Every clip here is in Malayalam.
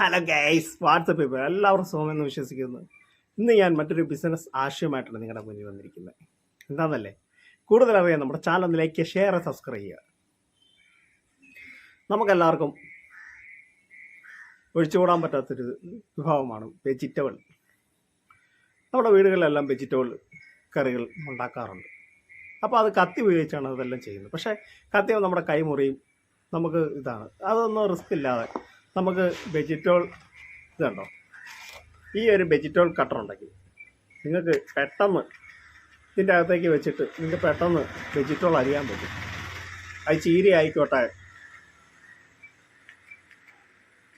ഹലോ ഗൈസ് വാട്സപ്പ് ഇപ്പോൾ എല്ലാവർക്കും സുഖമെന്ന് വിശ്വസിക്കുന്നു. ഇന്ന് ഞാൻ മറ്റൊരു ബിസിനസ് ആശയമായിട്ടാണ് നിങ്ങളുടെ മുന്നിൽ വന്നിരിക്കുന്നത്. എന്താണെന്നല്ലേ കൂടുതൽ അറിയാൻ നമ്മുടെ ചാനൽ ഒന്ന് ലൈക്ക് ഷെയർ സബ്സ്ക്രൈബ് ചെയ്യുക. നമുക്കെല്ലാവർക്കും ഒഴിച്ചുകൂടാൻ പറ്റാത്തൊരു വിഭവമാണ് വെജിറ്റബിൾ നമ്മുടെ വീടുകളിലെല്ലാം വെജിറ്റബിൾ കറികൾ ഉണ്ടാക്കാറുണ്ട്. അപ്പോൾ അത് കത്തി ഉപയോഗിച്ചാണ് അതെല്ലാം ചെയ്യുന്നത്. പക്ഷേ കത്തി നമ്മുടെ കൈമുറിയും നമുക്ക് ഇതാണ്. അതൊന്നും റിസ്ക് ഇല്ലാതെ നമുക്ക് വെജിറ്റോൾ ഇതുണ്ടോ? ഈ ഒരു വെജിറ്റോൾ കട്ടർ ഉണ്ടെങ്കിൽ നിങ്ങൾക്ക് പെട്ടെന്ന് ഇതിന്റെ അകത്തേക്ക് വെച്ചിട്ട് നിങ്ങൾക്ക് പെട്ടെന്ന് വെജിറ്റോൾ അരിയാൻ പറ്റും. അത് ചീര ആയിക്കോട്ടെ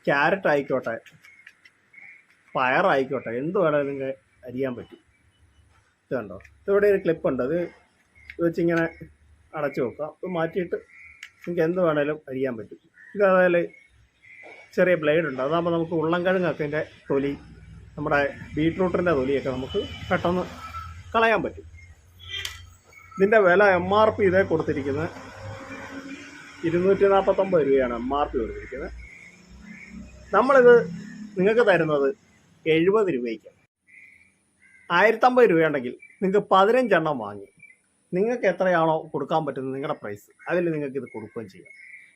ക്യാരറ്റ് ആയിക്കോട്ടെ പയറായിക്കോട്ടെ എന്ത് വേണമെങ്കിലും നിങ്ങൾക്ക് അരിയാൻ പറ്റും. ഇത് കണ്ടോ? ഇതിവിടെ ഒരു ക്ലിപ്പ് ഉണ്ട്. അത് വെച്ചിങ്ങനെ അടച്ചു വെക്കുക. അത് മാറ്റിയിട്ട് നിങ്ങൾക്ക് എന്ത് വേണേലും അരിയാൻ പറ്റും. ഇത് അതായത് ചെറിയ ബ്ലേഡ് ഉണ്ട്. അതാകുമ്പോൾ നമുക്ക് ഉള്ളംകിഴങ്ങൊക്കെ ഇതിന്റെ തൊലി നമ്മുടെ ബീട്രൂട്ടിന്റെ തൊലിയൊക്കെ നമുക്ക് പെട്ടെന്ന് കളയാൻ പറ്റും. ഇതിന്റെ വില എം ആർ പി ഇതേ കൊടുത്തിരിക്കുന്നത് ഇരുന്നൂറ്റി നാൽപ്പത്തൊമ്പത് രൂപയാണ് എം ആർ പി കൊടുത്തിരിക്കുന്നത്. നമ്മളിത് നിങ്ങൾക്ക് തരുന്നത് എഴുപത് രൂപയ്ക്ക്. ആയിരത്തമ്പത് രൂപയുണ്ടെങ്കിൽ നിങ്ങൾക്ക് പതിനഞ്ചെണ്ണം വാങ്ങി. നിങ്ങൾക്ക് എത്രയാണോ കൊടുക്കാൻ പറ്റുന്നത് നിങ്ങളുടെ പ്രൈസ് അതിൽ നിങ്ങൾക്ക് ഇത് കൊടുക്കുകയും ചെയ്യാം.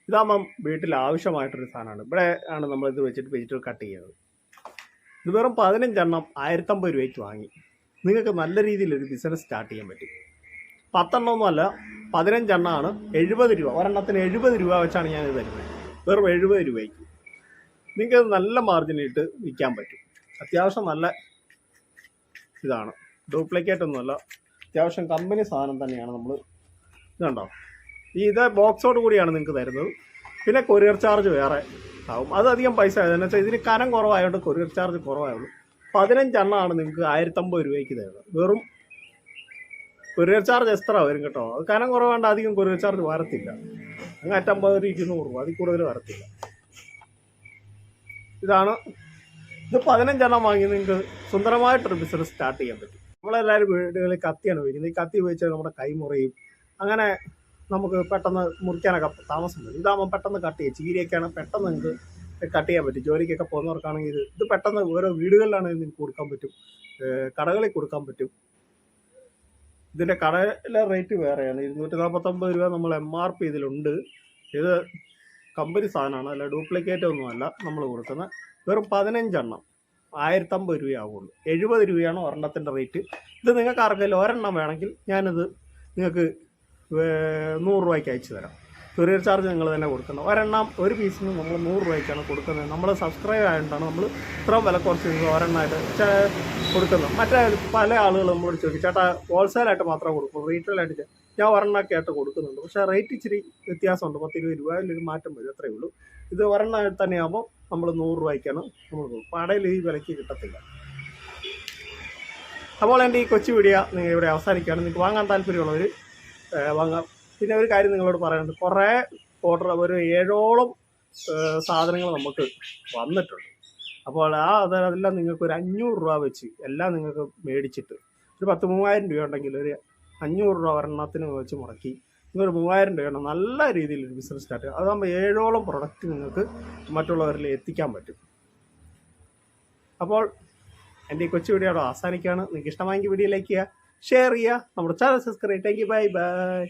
ഇതാകുമ്പം വീട്ടിൽ ആവശ്യമായിട്ടൊരു സാധനമാണ്. ഇവിടെ ആണ് നമ്മൾ ഇത് വെച്ചിട്ട് വെജിറ്റബിൾ കട്ട് ചെയ്യുന്നത്. ഇത് വെറും പതിനഞ്ചെണ്ണം ആയിരത്തമ്പത് രൂപയ്ക്ക് വാങ്ങി. നിങ്ങൾക്ക് നല്ല രീതിയിൽ ഒരു ബിസിനസ് സ്റ്റാർട്ട് ചെയ്യാൻ പറ്റും. പത്തെണ്ണമൊന്നുമല്ല പതിനഞ്ചെണ്ണമാണ് എഴുപത് രൂപ. ഒരെണ്ണത്തിന് എഴുപത് രൂപ വെച്ചാണ് ഞാൻ ഇത് തരുന്നത്. വെറും എഴുപത് രൂപയ്ക്ക്. നിങ്ങൾക്ക് നല്ല മാർജിനിട്ട് വിൽക്കാൻ പറ്റും. അത്യാവശ്യം നല്ല ഇതാണ്. ഡ്യൂപ്ലിക്കേറ്റ് ഒന്നുമല്ല. അത്യാവശ്യം കമ്പനി സാധനം തന്നെയാണ് നമ്മൾ ഇതുണ്ടോ ഈ ഇത് ബോക്സോട് കൂടിയാണ് നിങ്ങൾക്ക് തരുന്നത്. പിന്നെ കൊറിയർ ചാർജ് വേറെ ആവും. അത് അധികം പൈസ ആയതെന്ന് വെച്ചാൽ ഇതിന് കനം കുറവായതുകൊണ്ട് കൊറിയർ ചാർജ് കുറവായുള്ളൂ. പതിനഞ്ചെണ്ണമാണ് നിങ്ങൾക്ക് ആയിരത്തമ്പത് രൂപയ്ക്ക് തരുന്നത്. വെറും കൊറിയർ ചാർജ് എക്സ്ട്രാ വരും കേട്ടോ. അത് കനം കുറവാണ്ട് അധികം കൊറിയർ ചാർജ് വരത്തില്ല. അങ്ങറ്റമ്പത് രൂപ ഇരുന്നൂറ് രൂപ. അതിൽ കൂടുതൽ വരത്തില്ല. ഇതാണ്. ഇത് പതിനഞ്ചെണ്ണം വാങ്ങി നിങ്ങൾക്ക് സുന്ദരമായിട്ടൊരു ബിസിനസ് സ്റ്റാർട്ട് ചെയ്യാൻ പറ്റും. നമ്മളെല്ലാവരും വീടുകളിൽ കത്തിയാണ് ഉപയോഗിക്കുന്നത് ഈ കത്തി ഉപയോഗിച്ചാൽ നമ്മുടെ കൈമുറയും അങ്ങനെ നമുക്ക് പെട്ടെന്ന് മുറിക്കാനൊക്കെ താമസം വരും ഇതാകുമ്പോൾ പെട്ടെന്ന് കട്ട് ചെയ്യുക ചീരയൊക്കെയാണ് പെട്ടെന്ന് നിങ്ങൾക്ക് കട്ട് ചെയ്യാൻ പറ്റും. ജോലിക്കൊക്കെ പോകുന്നവർക്കാണെങ്കിൽ ഇത് ഇത് പെട്ടെന്ന് ഓരോ വീടുകളിലാണെങ്കിൽ നിങ്ങൾക്ക് കൊടുക്കാൻ പറ്റും. കടകളിൽ കൊടുക്കാൻ പറ്റും. ഇതിന്റെ കടയിലെ റേറ്റ് വേറെയാണ്. ഇരുന്നൂറ്റി നാൽപ്പത്തൊമ്പത് രൂപ നമ്മൾ എം ആർ പി ഇതിലുണ്ട്. ഇത് കമ്പനി സാധനമാണ്. അല്ല ഡ്യൂപ്ലിക്കേറ്റ് ഒന്നുമല്ല നമ്മൾ കൊടുക്കുന്നത്. വെറും പതിനഞ്ചെണ്ണം. ആയിരത്തമ്പത് രൂപയാവുള്ളൂ എഴുപത് രൂപയാണ് ഒരെണ്ണത്തിന്റെ റേറ്റ് ഇത് നിങ്ങൾക്ക് ആർക്കെങ്കിലും ഒരെണ്ണം വേണമെങ്കിൽ ഞാനിത് നിങ്ങൾക്ക് നൂറ് രൂപയ്ക്ക് അയച്ചു തരാം. കൊറിയർ ചാർജ് നിങ്ങൾ തന്നെ കൊടുക്കണം. ഒരെണ്ണം ഒരു പീസിന് നമ്മൾ നൂറ് രൂപയ്ക്കാണ് കൊടുക്കുന്നത്. നമ്മൾ സബ്സ്ക്രൈബ് ആയതുകൊണ്ടാണ് നമ്മൾ ഇത്ര വില കുറച്ച് ഒരെണ്ണമായിട്ട് കൊടുക്കുന്നത്. മറ്റേ പല ആളുകൾ നമ്മളോട് ചോദിക്കും ചേട്ടാ ഹോൾസെയിലായിട്ട് മാത്രമേ കൊടുക്കൂ റീറ്റെയിലായിട്ട് ഞാൻ ഒരെണ്ണമൊക്കെ ആയിട്ട് കൊടുക്കുന്നുണ്ട്. പക്ഷേ റേറ്റ് ഇച്ചിരി വ്യത്യാസമുണ്ട്. പത്ത് ഇരുപത് രൂപ അതിലൊരു മാറ്റം വരും. അത്രയേ ഉള്ളൂ. ഇത് ഒരെണ്ണമായിട്ട് തന്നെയാകുമ്പോൾ നമ്മൾ നൂറ് രൂപയ്ക്കാണ് നമ്മൾ കടയിൽ ഈ വിലയ്ക്ക് കിട്ടത്തില്ല. അപ്പോൾ എന്റെ ഈ കൊച്ചു വീഡിയോ നിങ്ങൾ ഇവിടെ അവസാനിക്കുകയാണ്. നിങ്ങൾക്ക് വാങ്ങാൻ താല്പര്യമുള്ളവർ വാങ്ങാം. പിന്നെ ഒരു കാര്യം നിങ്ങളോട് പറയാനുണ്ട്. കുറേ ഓർഡർ ഒരു ഏഴോളം സാധനങ്ങൾ നമുക്ക് വന്നിട്ടുണ്ട്. അപ്പോൾ ആ അത് അതെല്ലാം നിങ്ങൾക്ക് ഒരു അഞ്ഞൂറ് രൂപ വെച്ച് എല്ലാം നിങ്ങൾക്ക് മേടിച്ചിട്ട് ഒരു പത്ത് മൂവായിരം രൂപ ഉണ്ടെങ്കിൽ ഒരു അഞ്ഞൂറ് രൂപ ഒരെണ്ണത്തിന് വെച്ച് മുടക്കി നിങ്ങൾ മൂവായിരം രൂപയാണ് നല്ല രീതിയിൽ ഒരു ബിസിനസ് സ്റ്റാർട്ട് ചെയ്യുക. അതാകുമ്പോൾ ഏഴോളം പ്രൊഡക്റ്റ് നിങ്ങൾക്ക് മറ്റുള്ളവരിൽ എത്തിക്കാൻ പറ്റും. അപ്പോൾ എന്റെ ഈ കൊച്ചു വീഡിയോ അവിടെ അവസാനിക്കുകയാണ്. നിങ്ങൾക്ക് ഇഷ്ടമായെങ്കിൽ വീഡിയോ ലൈക്ക് ചെയ്യുക. ഷെയർ ചെയ്യുക നമ്മുടെ channel subscribe thank you bye bye